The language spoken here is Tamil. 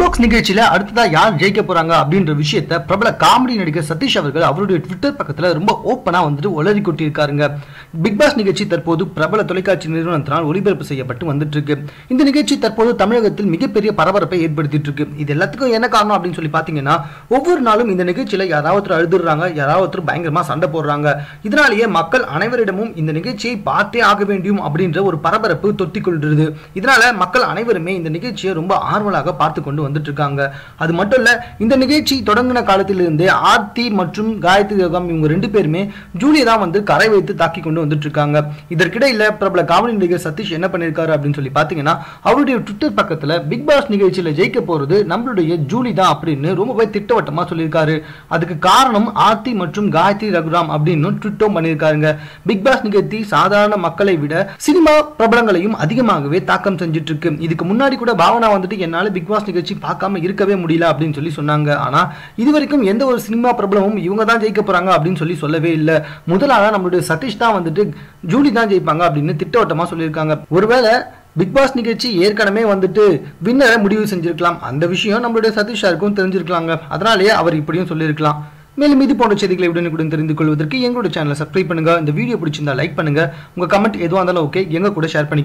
பாக்ஸ் நிகழ்ச்சியில அடுத்ததா யார் ஜெயிக்க போறாங்க அப்படின்ற விஷயத்த பிரபல காமெடி நடிகர் சதீஷ் அவர்கள் அவருடைய ட்விட்டர் பக்கத்துல ரொம்ப ஓப்பனா வந்துட்டு உளறி கொட்டியிருக்காருங்க. பிக் பாஸ் நிகழ்ச்சி தற்போது பிரபல தொலைக்காட்சி நிறுவனத்தினால் ஒளிபரப்பு செய்யப்பட்டு வந்துட்டு இருக்கு இந்த நிகழ்ச்சி தற்போது தமிழகத்தில் மிகப்பெரிய பரபரப்பை ஏற்படுத்திட்டு இருக்கு இது எல்லாத்துக்கும் என்ன காரணம் அப்படின்னு சொல்லி பாத்தீங்கன்னா ஒவ்வொரு நாளும் இந்த நிகழ்ச்சியில யாராவது அழுதுறாங்க யாராவது ஒருத்தர் பயங்கரமா சண்டை போடுறாங்க. இதனாலேயே மக்கள் அனைவரிடமும் இந்த நிகழ்ச்சியை பார்த்தே ஆக வேண்டும் அப்படின்ற ஒரு பரபரப்பு தொத்திக் கொள்கிறது இதனால மக்கள் அனைவருமே இந்த நிகழ்ச்சியை ரொம்ப ஆர்வலாக பார்த்து கொண்டு வந்துட்டு இருக்காங்க அது மட்டும் இல்ல இந்த நிகழ்ச்சி தொடங்கின காலத்திலிருந்தே ஆர்த்தி மற்றும் காயத்ரி யோகம் இவங்க ரெண்டு பேருமே ஜூலியை தான் வந்து கரை வைத்து தாக்கி கொண்டு வந்துட்டு இருக்காங்க இதற்கிடையில பிரபல காமெடி நடிகர் சதீஷ் என்ன பண்ணியிருக்காரு அப்படின்னு சொல்லி பாத்தீங்கன்னா அவருடைய ட்விட்டர் பக்கத்துல பிக் பாஸ் நிகழ்ச்சியில ஜெயிக்க போறது நம்மளுடைய ஜூலி தான் அப்படின்னு ரொம்பவே திட்டவட்டமா சொல்லியிருக்காரு. அதுக்கு காரணம் ஆர்த்தி மற்றும் காயத்ரி ரகுராம் அப்படின்னு ட்விட்டும் பண்ணியிருக்காருங்க. பிக் பாஸ் நிகழ்ச்சி சாதாரண மக்களை விட சினிமா பிரபலங்களையும் அதிகமாகவே தாக்கம் செஞ்சுட்டு இருக்கு இதுக்கு முன்னாடி கூட பாவனா வந்துட்டு என்னால பிக் பாஸ் நிகழ்ச்சி பார்க்காம இருக்கவே முடியல அப்படின்னு சொல்லி சொன்னாங்க. ஆனால் இது வரைக்கும் எந்த ஒரு சினிமா பிரபலமும் இவங்க தான் ஜெயிக்க போகிறாங்க அப்படின்னு சொல்லி சொல்லவே இல்லை. முதலாக நம்மளுடைய சதீஷ் தான் வந்துட்டு ஜூலி தான் ஜெயிப்பாங்க அப்படின்னு திட்டவட்டமாக சொல்லியிருக்காங்க. ஒருவேளை பிக் பாஸ் நிகழ்ச்சி ஏற்கனவே வந்துட்டு வின்னரை முடிவு செஞ்சிருக்கலாம். அந்த விஷயம் நம்மளுடைய சதீஷாருக்கும் தெரிஞ்சிருக்கலாங்க. அதனாலேயே அவர் இப்படியும் சொல்லியிருக்கலாம். மேலும் இது போன்ற செய்திகளை உடனுக்குடன் தெரிந்து கொள்வதற்கு எங்களோட சேனலை சப்ஸ்கிரைப் பண்ணுங்க. இந்த வீடியோ பிடிச்சிருந்தா லைக் பண்ணுங்க. உங்க கமெண்ட் எதுவாக இருந்தாலும் ஓகே எங்க கூட ஷேர் பண்ணிக்கோ.